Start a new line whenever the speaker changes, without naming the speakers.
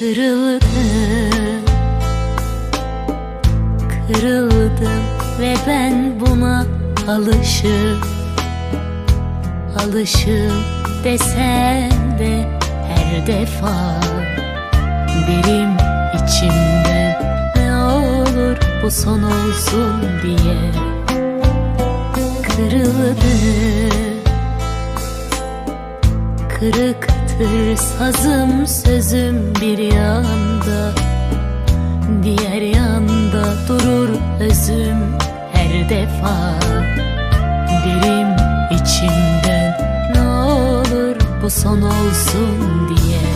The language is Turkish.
kırıldı. Kırıldım ve ben buna alışım. Alışım desem de her defa Derim içimden ne olur bu son olsun diye. Kırıldı. Kırıktır sazım sözüm bir yanda Diğer yanda durur özüm her defa. Derim içimden ne olur bu son olsun diye